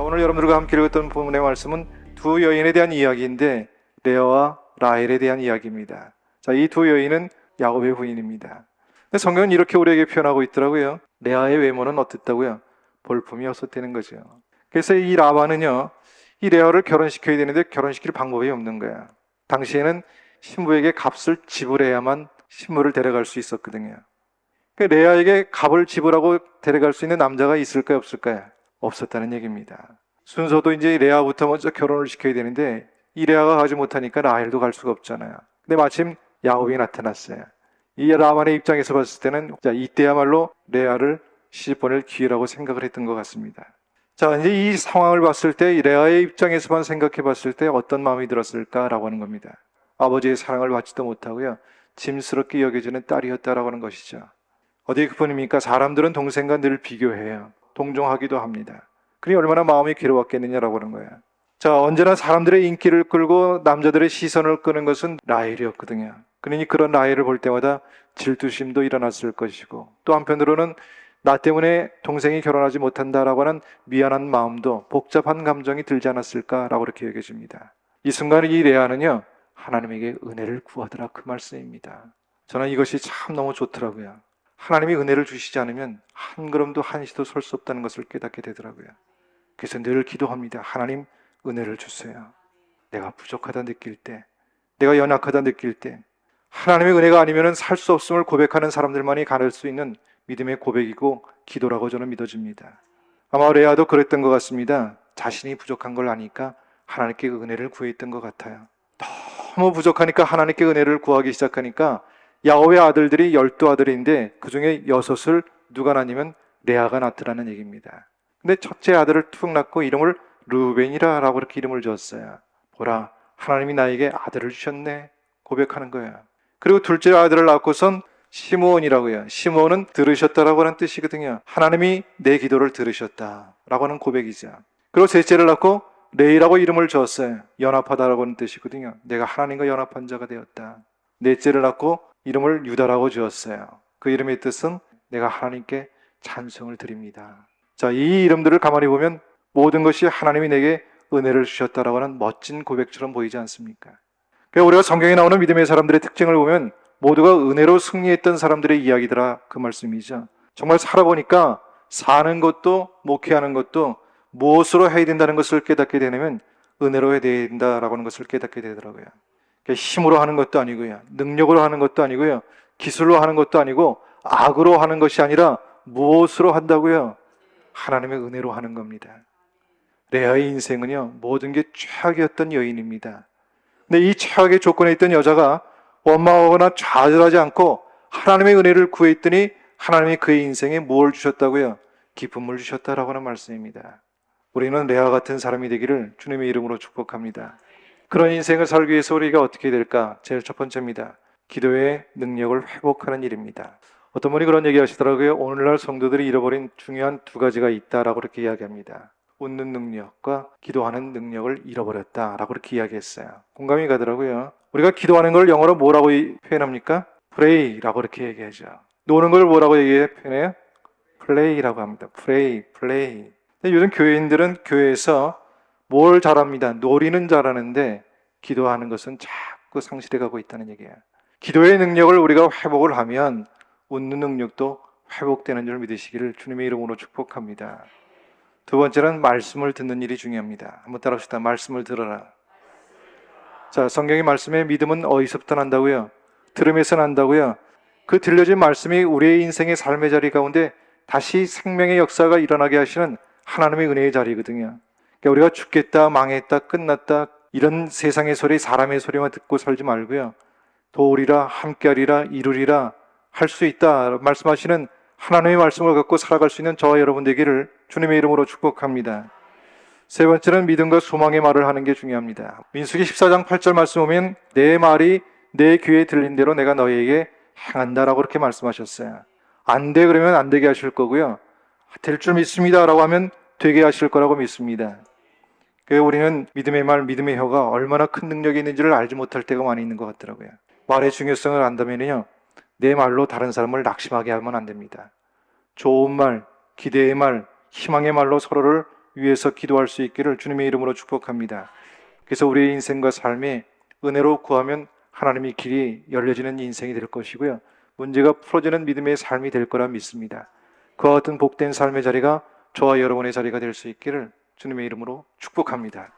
자, 오늘 여러분들과 함께 읽었던 본문의 말씀은 두 여인에 대한 이야기인데 레아와 라헬에 대한 이야기입니다. 자, 이 두 여인은 야곱의 부인입니다. 근데 성경은 이렇게 우리에게 표현하고 있더라고요. 레아의 외모는 어땠다고요? 볼품이 없었다는 거죠. 그래서 이 라반은요, 이 레아를 결혼시켜야 되는데 결혼시킬 방법이 없는 거야. 당시에는 신부에게 값을 지불해야만 신부를 데려갈 수 있었거든요. 그 레아에게 값을 지불하고 데려갈 수 있는 남자가 있을까요, 없을까요? 없었다는 얘기입니다. 순서도 이제 레아부터 먼저 결혼을 시켜야 되는데 이 레아가 가지 못하니까 라헬도 갈 수가 없잖아요. 근데 마침 야곱이 나타났어요. 이 라반의 입장에서 봤을 때는 자, 이때야말로 레아를 시집 보낼 기회라고 생각을 했던 것 같습니다. 자, 이제 이 상황을 봤을 때, 이 레아의 입장에서만 생각해 봤을 때 어떤 마음이 들었을까라고 하는 겁니다. 아버지의 사랑을 받지도 못하고요. 짐스럽게 여겨지는 딸이었다라고 하는 것이죠. 어디 그뿐입니까? 사람들은 동생과 늘 비교해요. 동정하기도 합니다. 그니 얼마나 마음이 괴로웠겠느냐라고 하는 거예요. 자, 언제나 사람들의 인기를 끌고 남자들의 시선을 끄는 것은 라헬이었거든요. 그러니 그런 라헬을 볼 때마다 질투심도 일어났을 것이고 또 한편으로는 나 때문에 동생이 결혼하지 못한다라고 하는 미안한 마음도 복잡한 감정이 들지 않았을까라고 이렇게 여겨집니다. 이 순간 이 레아는요 하나님에게 은혜를 구하더라 그 말씀입니다. 저는 이것이 참 너무 좋더라고요. 하나님이 은혜를 주시지 않으면 한 걸음도 한 시도 설 수 없다는 것을 깨닫게 되더라고요. 그래서 늘 기도합니다. 하나님 은혜를 주세요. 내가 부족하다 느낄 때, 내가 연약하다 느낄 때, 하나님의 은혜가 아니면 살 수 없음을 고백하는 사람들만이 가를 수 있는 믿음의 고백이고 기도라고 저는 믿어집니다. 아마 레아도 그랬던 것 같습니다. 자신이 부족한 걸 아니까 하나님께 은혜를 구했던 것 같아요. 너무 부족하니까 하나님께 은혜를 구하기 시작하니까 야곱의 아들들이 열두 아들인데 그 중에 여섯을 누가 낳냐면 레아가 낳더라는 얘기입니다. 근데 첫째 아들을 툭 낳고 이름을 루벤이라라고 이렇게 이름을 지었어요. 보라, 하나님이 나에게 아들을 주셨네. 고백하는 거예요. 그리고 둘째 아들을 낳고선 시므온이라고요. 시므온은 들으셨다라고 하는 뜻이거든요. 하나님이 내 기도를 들으셨다라고 하는 고백이죠. 그리고 셋째를 낳고 레이라고 이름을 지었어요. 연합하다라고 하는 뜻이거든요. 내가 하나님과 연합한 자가 되었다. 넷째를 낳고 이름을 유다라고 지었어요. 그 이름의 뜻은 내가 하나님께 찬송을 드립니다. 자, 이 이름들을 가만히 보면 모든 것이 하나님이 내게 은혜를 주셨다라고 하는 멋진 고백처럼 보이지 않습니까? 그러니까 우리가 성경에 나오는 믿음의 사람들의 특징을 보면 모두가 은혜로 승리했던 사람들의 이야기더라 그 말씀이죠. 정말 살아보니까 사는 것도 목회하는 것도 무엇으로 해야 된다는 것을 깨닫게 되면 은혜로 해야 된다라고 하는 것을 깨닫게 되더라고요. 힘으로 하는 것도 아니고요. 능력으로 하는 것도 아니고요. 기술로 하는 것도 아니고 악으로 하는 것이 아니라 무엇으로 한다고요? 하나님의 은혜로 하는 겁니다. 레아의 인생은요, 모든 게 최악이었던 여인입니다. 근데 이 최악의 조건에 있던 여자가 원망하거나 좌절하지 않고 하나님의 은혜를 구했더니 하나님이 그의 인생에 무엇을 주셨다고요? 기쁨을 주셨다라고 하는 말씀입니다. 우리는 레아 같은 사람이 되기를 주님의 이름으로 축복합니다. 그런 인생을 살기 위해서 우리가 어떻게 될까? 제일 첫 번째입니다. 기도의 능력을 회복하는 일입니다. 어떤 분이 그런 얘기 하시더라고요. 오늘날 성도들이 잃어버린 중요한 두 가지가 있다라고 그렇게 이야기합니다. 웃는 능력과 기도하는 능력을 잃어버렸다라고 그렇게 이야기했어요. 공감이 가더라고요. 우리가 기도하는 걸 영어로 뭐라고 표현합니까? pray라고 그렇게 얘기하죠. 노는 걸 뭐라고 얘기해 표현해요? play라고 합니다. play, play. 근데 요즘 교회인들은 교회에서 뭘 잘합니다. 놀이는 잘하는데 기도하는 것은 자꾸 상실해 가고 있다는 얘기예요. 기도의 능력을 우리가 회복을 하면 웃는 능력도 회복되는 줄 믿으시기를 주님의 이름으로 축복합니다. 두 번째는 말씀을 듣는 일이 중요합니다. 한번 따라합시다. 말씀을 들어라. 자, 성경의 말씀에 믿음은 어디서부터 난다고요? 들음에서 난다고요? 그 들려진 말씀이 우리의 인생의 삶의 자리 가운데 다시 생명의 역사가 일어나게 하시는 하나님의 은혜의 자리거든요. 그러니까 우리가 죽겠다, 망했다, 끝났다, 이런 세상의 소리, 사람의 소리만 듣고 살지 말고요. 도우리라, 함께하리라, 이루리라, 할 수 있다 말씀하시는 하나님의 말씀을 갖고 살아갈 수 있는 저와 여러분 되기를 주님의 이름으로 축복합니다. 세 번째는 믿음과 소망의 말을 하는 게 중요합니다. 민수기 14장 8절 말씀 보면 내 말이 내 귀에 들린 대로 내가 너희에게 행한다라고 그렇게 말씀하셨어요. 안 돼 그러면 안 되게 하실 거고요. 될 줄 믿습니다라고 하면 되게 하실 거라고 믿습니다. 그래서 우리는 믿음의 말, 믿음의 혀가 얼마나 큰 능력이 있는지를 알지 못할 때가 많이 있는 것 같더라고요. 말의 중요성을 안다면요. 내 말로 다른 사람을 낙심하게 하면 안 됩니다. 좋은 말, 기대의 말, 희망의 말로 서로를 위해서 기도할 수 있기를 주님의 이름으로 축복합니다. 그래서 우리의 인생과 삶이 은혜로 구하면 하나님의 길이 열려지는 인생이 될 것이고요. 문제가 풀어지는 믿음의 삶이 될 거라 믿습니다. 그와 같은 복된 삶의 자리가 저와 여러분의 자리가 될 수 있기를 주님의 이름으로 축복합니다.